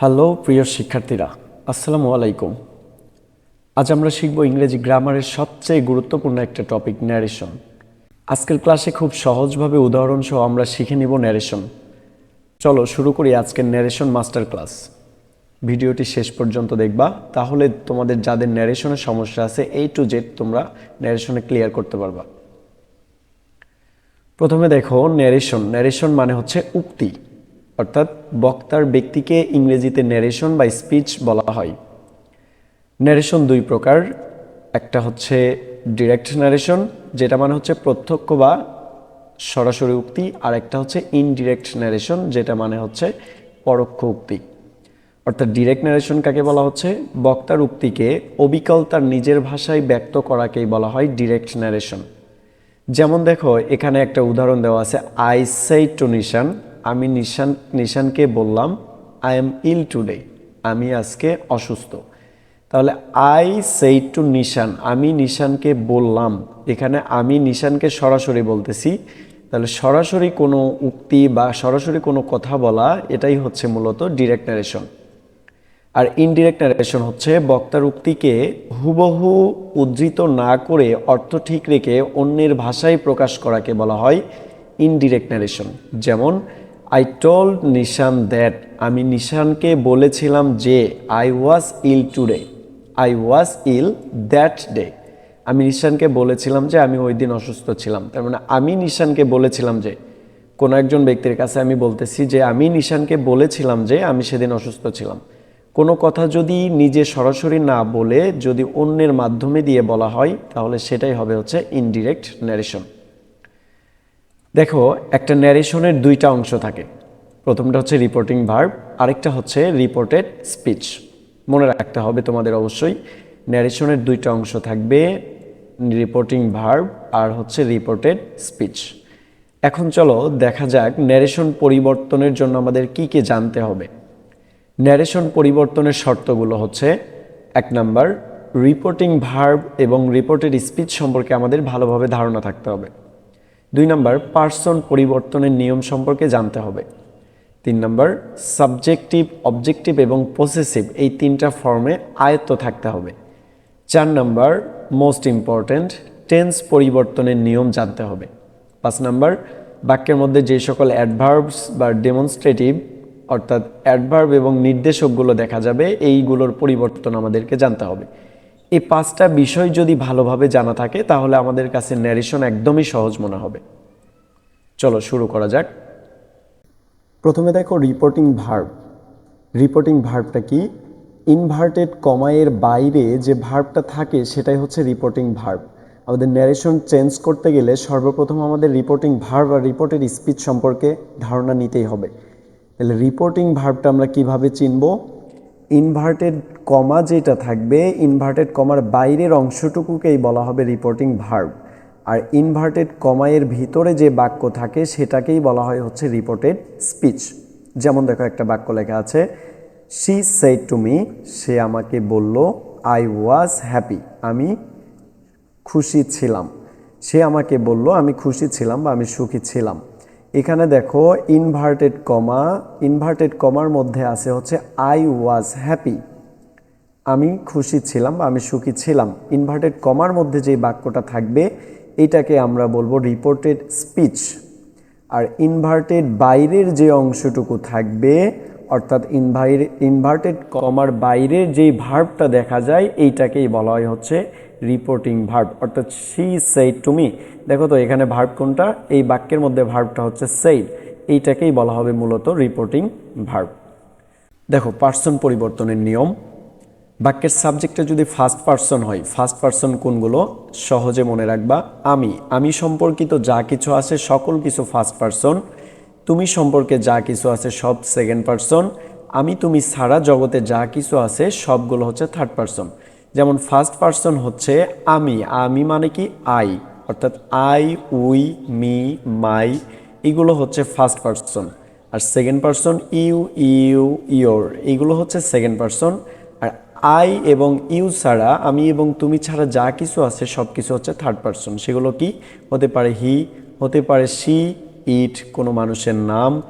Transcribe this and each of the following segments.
Hello, প্রিয় শিক্ষার্থীরা, আসসালামু আলাইকুম। আজ আমরা শিখব ইংরেজি গ্রামারের সবচেয়ে গুরুত্বপূর্ণ একটা টপিক ন্যারেশন আজকের ক্লাসে খুব সহজভাবে উদাহরণ সহ আমরা শিখে নিব ন্যারেশন চলো শুরু করি আজকের ন্যারেশন মাস্টার ক্লাস ভিডিওটি শেষ পর্যন্ত দেখবা, তাহলে তোমাদের যাদের ন্যারেশনের সমস্যা আছে এই টু জেড তোমরা ন্যারেশনে ক্লিয়ার করতে পারবা। প্রথমে দেখো ন্যারেশন ন্যারেশন মানে হচ্ছে উক্তি। অর্থাৎ বক্তার ব্যক্তিকে ইংরেজিতে ন্যারেশন বা স্পিচ বলা হয়। ন্যারেশন দুই প্রকার। একটা হচ্ছে ডিরেক্ট ন্যারেশন যেটা মানে হচ্ছে প্রত্যক্ষ বা সরাসরি উক্তি, আর একটা হচ্ছে ইনডিরেক্ট ন্যারেশন যেটা মানে হচ্ছে পরোক্ষ উক্তি। অর্থাৎ ডিরেক্ট ন্যারেশন কাকে বলা হচ্ছে? বক্তার উক্তিকে অবিকল তার নিজের ভাষায় ব্যক্ত করাকেই বলা হয় ডিরেক্ট ন্যারেশন যেমন দেখো, এখানে একটা উদাহরণ দেওয়া আছে আই সেই আমি নিশান, নিশানকে বললাম আই এম ইল টুডে আমি আজকে অসুস্থ। তাহলে আই সেই টু নিশান, আমি নিশানকে বললাম। এখানে আমি নিশানকে সরাসরি বলতেছি। তাহলে সরাসরি কোনো উক্তি বা সরাসরি কোনো কথা বলা, এটাই হচ্ছে মূলত ডিরেক্ট নারেশন আর ইনডিরেক্ট নারেশন হচ্ছে বক্তার উক্তিকে হুবহু উদ্ধৃত না করে অর্থ ঠিক রেখে অন্যের ভাষায় প্রকাশ করাকে বলা হয় ইনডিরেক্ট নারেশন যেমন আই টোল্ড নিশান দ্যাট আমি নিশানকে বলেছিলাম যে I was ill today I was ill that day আমি নিশানকে বলেছিলাম যে, আমি ওই দিন অসুস্থ ছিলাম। তার মানে আমি নিশানকে বলেছিলাম যে, কোনো একজন ব্যক্তির কাছে আমি বলতেছি যে, আমি নিশানকে বলেছিলাম যে, আমি সেদিন অসুস্থ ছিলাম। কোনো কথা যদি নিজে সরাসরি না বলে যদি অন্যের মাধ্যমে দিয়ে বলা হয়, তাহলে সেটাই হবে হচ্ছে ইনডিরেক্ট ন্যারেশন দেখো, একটা ন্যারেশনের দুইটা অংশ থাকে। প্রথমটা হচ্ছে রিপোর্টিং ভার্ব আরেকটা হচ্ছে রিপোর্টেড স্পিচ মনে রাখতে হবে তোমাদের অবশ্যই ন্যারেশনের দুইটা অংশ থাকবে রিপোর্টিং ভার্ব আর হচ্ছে রিপোর্টেড স্পিচ এখন চলো দেখা যাক ন্যারেশন পরিবর্তনের জন্য আমাদের কি কি জানতে হবে। ন্যারেশন পরিবর্তনের শর্তগুলো হচ্ছে, এক নাম্বার রিপোর্টিং ভার্ব এবং রিপোর্টেড স্পিচ সম্পর্কে আমাদের ভালোভাবে ধারণা থাকতে হবে। দুই নম্বর পার্সন পরিবর্তনের নিয়ম সম্পর্কে জানতে হবে। তিন নম্বর সাবজেক্টিভ অবজেক্টিভ এবং পসেসিভ এই তিনটা ফর্মে আয়ত্ত থাকতে হবে। চার নম্বর মোস্ট ইম্পর্ট্যান্ট টেন্স পরিবর্তনের নিয়ম জানতে হবে। পাঁচ নম্বর, বাক্যের মধ্যে যে সকল অ্যাডভার্বস বা ডেমনস্ট্রেটিভ অর্থাৎ অ্যাডভার্ব এবং নির্দেশকগুলো দেখা যাবে, এইগুলোর পরিবর্তন আমাদেরকে জানতে হবে। এই পাঁচটা বিষয় যদি ভালোভাবে জানা থাকে, তাহলে আমাদের কাছে ন্যারেশন একদমই সহজ মনে হবে। চলো শুরু করা যাক। প্রথমে দেখো রিপোর্টিং ভার্ব রিপোর্টিং ভার্বটা কি? ইনভার্টেড কমায়ের বাইরে যে ভার্বটা থাকে, সেটাই হচ্ছে রিপোর্টিং ভার্ব আমাদের ন্যারেশন চেঞ্জ করতে গেলে সর্বপ্রথম আমাদের রিপোর্টিং ভার্ব আর রিপোর্টের স্পিচ সম্পর্কে ধারণা নিতেই হবে। তাহলে রিপোর্টিং ভার্বটা আমরা কীভাবে চিনব? ইনভার্টেড কমা যেটা থাকবে ইনভার্টেড কমার বাইরের অংশটুকুকেই বলা হবে রিপোর্টিং ভার্ব আর ইনভার্টেড কমায়ের ভিতরে যে বাক্য থাকে, সেটাকেই বলা হয় হচ্ছে রিপোর্টেড স্পিচ যেমন দেখো একটা বাক্য লেখা আছে শি সেড টু মি সে আমাকে বলল আই ওয়াজ হ্যাপি আমি খুশি ছিলাম। সে আমাকে বলল, আমি খুশি ছিলাম বা আমি সুখী ছিলাম। এখানে দেখো ইনভার্টেড কমা ইনভার্টেড কমার মধ্যে আছে হচ্ছে আই ওয়াজ হ্যাপি আমি খুশি ছিলাম বা আমি সুখী ছিলাম। ইনভার্টেড কমার মধ্যে যে বাক্যটা থাকবে, এটাকে আমরা বলব রিপোর্টেড স্পিচ আর ইনভার্টেড বাইরের যে অংশটুকু থাকবে, অর্থাৎ ইনভাইর ইনভার্টেড কমার বাইরের যেই ভার্বটা দেখা যায়, এইটাকেই বলা হয় হচ্ছে রিপোর্টিং ভার্ব অর্থাৎ সি সেই টু মি দেখো তো, এখানে ভার্ব কোনটা? এই বাক্যের মধ্যে ভার্বটা হচ্ছে সেই এইটাকেই বলা হবে মূলত রিপোর্টিং ভার্ব দেখো পার্সন পরিবর্তনের নিয়ম। বাক্যের সাবজেক্টে যদি ফার্স্ট পার্সন হয় ফার্স্ট পার্সন কোনগুলো? সহজে মনে রাখবা, আমি। আমি সম্পর্কিত যা কিছু আছে, সকল কিছু ফার্স্ট পার্সন তুমি সম্পর্কে যা কিছু আছে, সব সেকেন্ড পার্সন আমি, তুমি সারা জগতে যা কিছু আছে, সবগুলো হচ্ছে থার্ড পার্সন যেমন ফার্স্ট পার্সন হচ্ছে আমি আমি মানে কি আই অর্থাৎ আই উই মি মাই এগুলো হচ্ছে first person R second person you you your এগুলো হচ্ছে সেকেন্ড পার্সন আর আই এবং ইউ ছাড়া, আমি এবং তুমি ছাড়া যা কিছু আছে সব কিছু হচ্ছে থার্ড পার্সন সেগুলো কি? হতে পারে হি হতে পারে সি ইট কোনো মানুষের নাম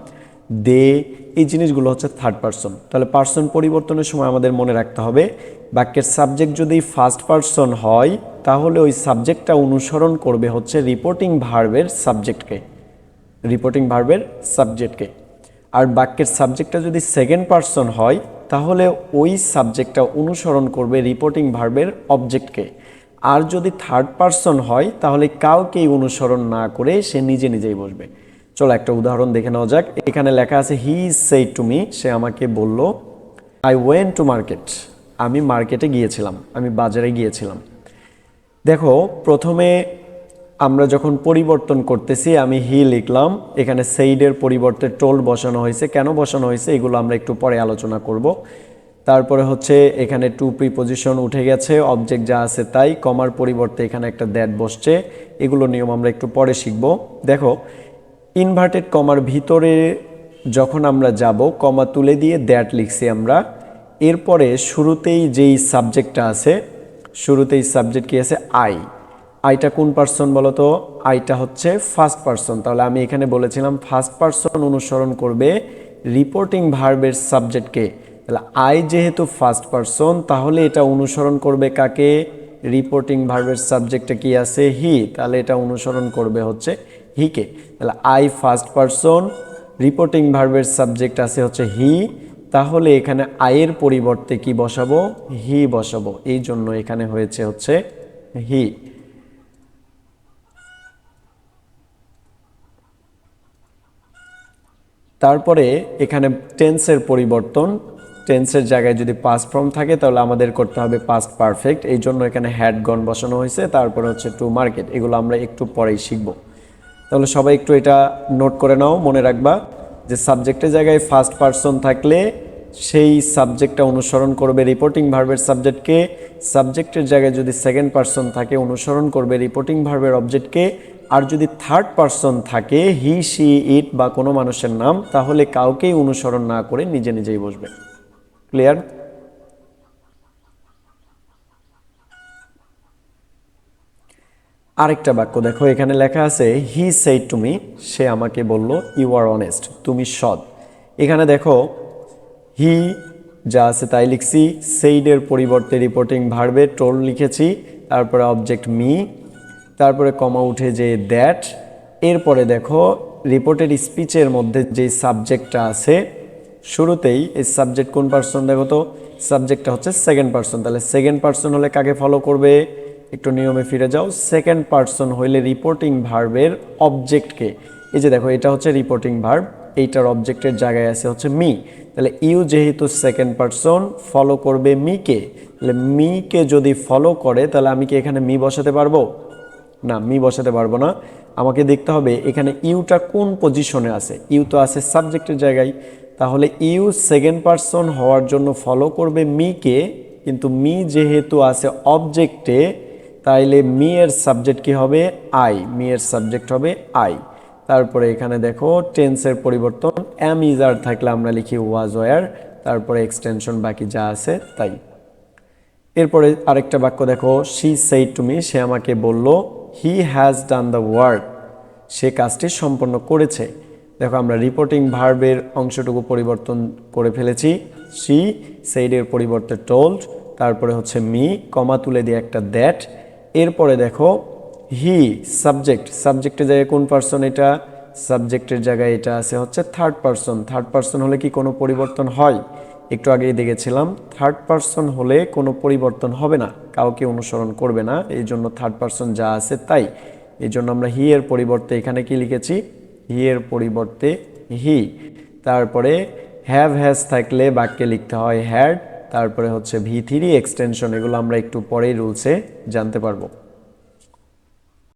দে এই জিনিসগুলো হচ্ছে থার্ড পার্সন তাহলে পার্সন পরিবর্তনের সময় আমাদের মনে রাখতে হবে বাক্যের সাবজেক্ট যদি ফার্স্ট পার্সন হয়, তাহলে ওই সাবজেক্টটা অনুসরণ করবে হচ্ছে রিপোর্টিং ভার্বের সাবজেক্টকে রিপোর্টিং ভার্বের সাবজেক্টকে আর বাক্যের সাবজেক্টটা যদি সেকেন্ড পার্সন হয়, তাহলে ওই সাবজেক্টটা অনুসরণ করবে রিপোর্টিং ভার্বের অবজেক্টকে আর যদি থার্ড পার্সন হয়, তাহলে কাউকেই অনুসরণ না করে সে নিজে নিজেই বসবে। চলো একটা উদাহরণ দেখে নেওয়া যাক। এখানে লেখা আছে হি সেই টু মি সে আমাকে বলল আই ওয়েন টু মার্কেট আমি মার্কেটে গিয়েছিলাম, আমি বাজারে গিয়েছিলাম। দেখো, প্রথমে আমরা যখন পরিবর্তন করতেছি, আমি হি লিখলাম, এখানে সেইডের পরিবর্তে টোল বসানো হয়েছে। কেন বসানো হয়েছে, এগুলো আমরা একটু পরে আলোচনা করব। তারপরে হচ্ছে, এখানে টু প্রিপোজিশন উঠে গেছে অবজেক্ট যা আছে তাই কমার পরিবর্তে এখানে একটা দ্যাট বসছে, এগুলো নিয়ম আমরা একটু পরে শিখব। দেখো ইনভার্টেড কমার ভিতরে যখন আমরা যাব কমা তুলে দিয়ে দ্যাট লিখছি আমরা এরপরে শুরুতেই যেই সাবজেক্টটা আছে, শুরুতেই সাবজেক্ট কি আছে? আই। আইটা কোন পার্সন বলো তো আইটা হচ্ছে ফার্স্ট পার্সন তাহলে আমি এখানে বলেছিলাম ফার্স্ট পার্সন অনুসরণ করবে রিপোর্টিং ভার্বের সাবজেক্টকে তাহলে আই যেহেতু ফার্স্ট পার্সন তাহলে এটা অনুসরণ করবে কাকে? রিপোর্টিং ভার্বের সাবজেক্টে কি আছে? হি তাহলে এটা অনুসরণ করবে হচ্ছে হিকে তাহলে আই ফার্স্ট পার্সন রিপোর্টিং ভার্বের সাবজেক্ট আছে হচ্ছে হি তাহলে এখানে আয়ের পরিবর্তে কি বসাবো? হি বসাবো। এই জন্য এখানে হয়েছে হচ্ছে হি। তারপরে এখানে টেন্সের পরিবর্তন। টেন্সের জায়গায় যদি পাস্ট ফর্ম থাকে, তাহলে আমাদের করতে হবে পাস্ট পারফেক্ট এই জন্য এখানে হ্যাড গন বসানো হয়েছে। তারপরে হচ্ছে টু মার্কেট এগুলো আমরা একটু পরেই শিখব। তাহলে সবাই একটু এটা নোট করে নাও, মনে রাখবা। যে সাবজেক্টের জায়গায় ফার্স্ট পার্সন থাকলে সেই সাবজেক্টটা অনুসরণ করবে রিপোর্টিং ভার্বের সাবজেক্টকে সাবজেক্টের জায়গায় যদি সেকেন্ড পার্সন থাকে, অনুসরণ করবে রিপোর্টিং ভার্বের অবজেক্টকে আর যদি থার্ড পার্সন থাকে হি সি ইট বা কোনো মানুষের নাম, তাহলে কাউকেই অনুসরণ না করে নিজে নিজেই বসবে। ক্লিয়ার আরেকটা বাক্য দেখো, এখানে লেখা আছে হি সেইড টু মি সে আমাকে বলল ইউ আর অনেস্ট তুমি সৎ। এখানে দেখো হি যা আছে তাই লিখছি সেইডের পরিবর্তে রিপোর্টিং ভার্বে টোল লিখেছি, তারপরে অবজেক্ট মি তারপরে কমা উঠে যে দ্যাট এরপরে দেখো রিপোর্টেড স্পিচের মধ্যে যে সাবজেক্টটা আছে, শুরুতেই এই সাবজেক্ট কোন পার্সন দেখো তো সাবজেক্টটা হচ্ছে সেকেন্ড পার্সন তাহলে সেকেন্ড পার্সন হলে কাকে ফলো করবে? একটু নিয়মে ফিরে যাও। সেকেন্ড পার্সন হইলে রিপোর্টিং ভার্বের অবজেক্টকে এই যে দেখো, এটা হচ্ছে রিপোর্টিং ভার্ব এইটার অবজেক্টের জায়গায় আছে হচ্ছে মি তাহলে ইউ যেহেতু সেকেন্ড পার্সন ফলো করবে মিকে তাহলে মিকে যদি ফলো করে, তাহলে আমি কি এখানে মি বসাতে পারব? না মি বসাতে পারব না। আমাকে দেখতে হবে এখানে ইউটা কোন পজিশনে আছে? ইউ তো আছে সাবজেক্টের জায়গায়। তাহলে ইউ সেকেন্ড পার্সন হওয়ার জন্য ফলো করবে মিকে কিন্তু মি যেহেতু আছে অবজেক্টে তাইলে মি এর সাবজেক্ট কি হবে? আই মি এর সাবজেক্ট হবে আই তারপরে এখানে দেখো টেন্সের পরিবর্তন অ্যাম ইজ আর থাকলে আমরা লিখি ওয়াজ ওয়ার তারপরে এক্সটেনশন বাকি যা আছে তাই। এরপরে আরেকটা বাক্য দেখো শি সেই টু মি সে আমাকে বলল he has done the work সে কাজটি সম্পন্ন করেছে। দেখো আমরা রিপোর্টিং ভার্বের অংশটুকু পরিবর্তন করে ফেলেছি। সি সেইডের পরিবর্তে টোল্ড তারপরে হচ্ছে মি কমা তুলে দিয়ে একটা দ্যাট এরপরে দেখো হি সাবজেক্ট সাবজেক্টের জায়গায় কোন পার্সন এটা? সাবজেক্টের জায়গায় এটা আছে হচ্ছে থার্ড পার্সন থার্ড পার্সন হলে কি কোনো পরিবর্তন হয়? একটু আগেই দেখেছিলাম থার্ড পার্সন হলে কোনো পরিবর্তন হবে না, কাউকে অনুসরণ করবে না, এই জন্য থার্ড পার্সন যা আছে তাই। এই জন্য আমরা হি এর পরিবর্তে এখানে কি লিখেছি? হি এর পরিবর্তে হি তারপরে হ্যাভ হ্যাজ থাকলে বাক্যে লিখতে হয় হ্যাড তারপরে হচ্ছে ভি থ্রি এক্সটেনশন এগুলো আমরা একটু পরেই রুলসে জানতে পারব।